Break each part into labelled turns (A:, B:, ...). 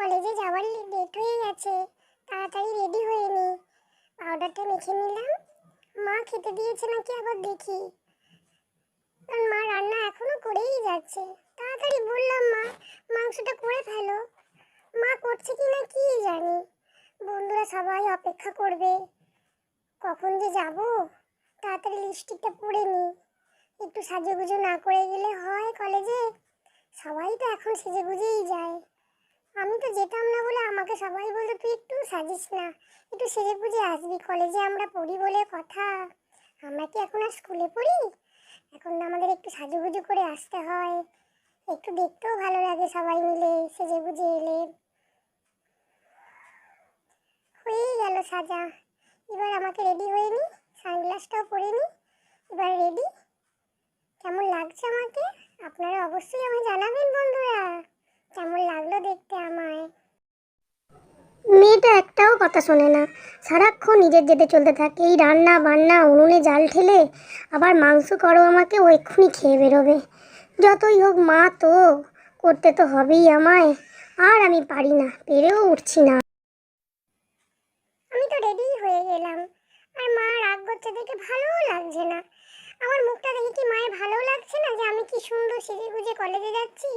A: কলেজে যাওয়ার লেট হয়ে গেছে। তাড়াতাড়ি রেডি হয়ে নি। পাউডারটা মেখে নিলাম। মা খেতে দিয়েছে নাকি আবার দেখি। কারণ মা রান্না এখনও করেই যাচ্ছে। তাড়াতাড়ি বললাম মা, মাংসটা করে ফেলো। মা করছে কি না কি জানি। বন্ধুরা সবাই অপেক্ষা করবে। কখন যে যাব? তাড়াতাড়ি লিপস্টিকটা পরে নি। একটু সাজুগুজু না করে গেলে হয় কলেজে? সবাই তো এখন সেজে গুজেই যায়। আমি তো যেতাম না বলে আমাকে সবাই বলতো তুই একটু সাজিস না। একটু সেজে গুজে আসবি। কলেজে আমরা পড়ি বলে কথা। আমরা কি এখন আর স্কুলে পড়ি? এখন আমাদের একটু সাজুগুজু করে আসতে হয়। একটু দেখতেও ভালো লাগে সবাই মিলে সেজে গুজে এলে। হয়েই গেল সাজা। এবার আমাকে রেডি হয়ে নি সানগ্লাসটাও পরে নি এবার রেডি কেমন লাগছে আমাকে? আপনারা অবশ্যই আমায় জানাবেন, বন্ধুরা। কেমন লাগল দেখতে আমায়? মেয়েটা একটাও কথা শোনে না। সারাক্ষণ নিজের যেতে চলতে থাকে। এই রান্না বান্না উনুনে জাল ঠেলে আবার মাংস করো আমাকে ও এক্ষুনি খেয়ে বেরোবে। যতই হোক মা তো করতে তো হবেই আমায়। আর আমি পারি না পেরেও উঠছি না। আমি তো রেডি হয়ে গেলাম। আর মা রাগ করছে দেখে ভালোও লাগছে না। আমার মুখটা দেখে কি মায়ের ভালো লাগছে না যে আমি কি সুন্দর সেজে গুজে কলেজে যাচ্ছি?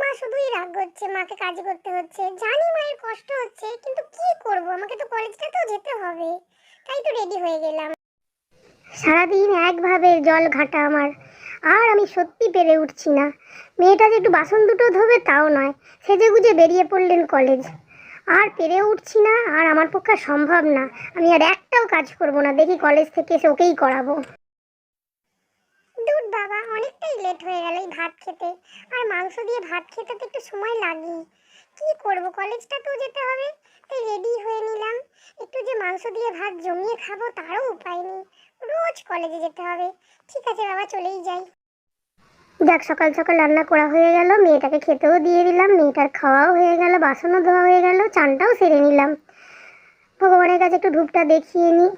A: মা শুধুই রাগ করছে, মাকে কাজ করতে হচ্ছে। জানি মায়ের কষ্ট হচ্ছে, কিন্তু কি করব? আমাকে তো কলেজটাতেও যেতে হবে। তাই তো রেডি হয়ে গেলাম। সারাদিন একভাবে জল ঘাটা আমার। আর আমি সত্যি পেরে উঠছি না। মেয়েটা যে একটু বাসন দুটো ধোবে তাও নয়। সেজে গুজে বেরিয়ে পড়লেন কলেজ। আর পেরে উঠছি না, আর আমার পক্ষে সম্ভব না। আমি আর একটাও কাজ করব না। দেখি কলেজ থেকে এসে ওকেই করাবো। দুধ বাবা, অনেকটাই লেট হয়ে গেল এই ভাত খেতে। আর মাংস দিয়ে ভাত খেতে তো একটু সময় লাগেই কি করব কলেজটাতেও যেতে হবে। তাই রেডি হয়ে নিলাম। একটু যে মাংস দিয়ে ভাত জমিয়ে খাব তারও উপায় নেই। রোজ কলেজে যেতে হবে। ঠিক আছে বাবা, চলেই যাই। দেখ সকাল সকাল রান্না করা হয়ে গেল। মেয়েটাকে খেতেও দিয়ে দিলাম। মেয়েটার খাওয়াও হয়ে গেল, বাসনও ধোয়া হয়ে গেল, চানটাও সেরে নিলাম। ভগবানের কাছে একটু ধূপটা দেখিয়ে নিই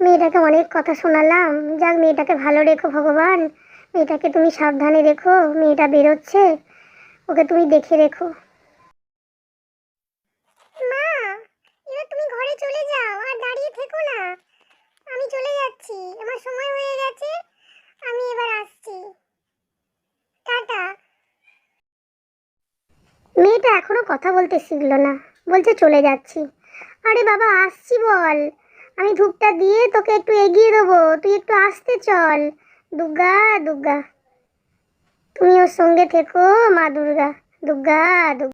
A: মেয়েটাকে অনেক কথা শোনালাম। যাক, মেয়েটাকে ভালো রেখো ভগবান। মেয়েটাকে তুমি সাবধানে রেখো, মেয়েটা বেরোচ্ছে। ওকে তুমি দেখে রেখো। মা, এবার তুমি ঘরে চলে যাও, আর দাঁড়িয়ে থেকো না। আমি চলে যাচ্ছি, আমার সময় হয়ে গেছে, আমি এবার আসছি। টাটা। মেয়েটা এখনও কথা বলতে শিখলো না, বলছে চলে যাচ্ছি। আরে বাবা, আসছি বল। আমি ধূপটা দিয়ে তোকে একটু এগিয়ে দেবো। তুই একটু আসতে চল। দুর্গা দুর্গা। তুমি ওর সঙ্গে থেকো, মা দুর্গা। দুর্গা দুর্গা।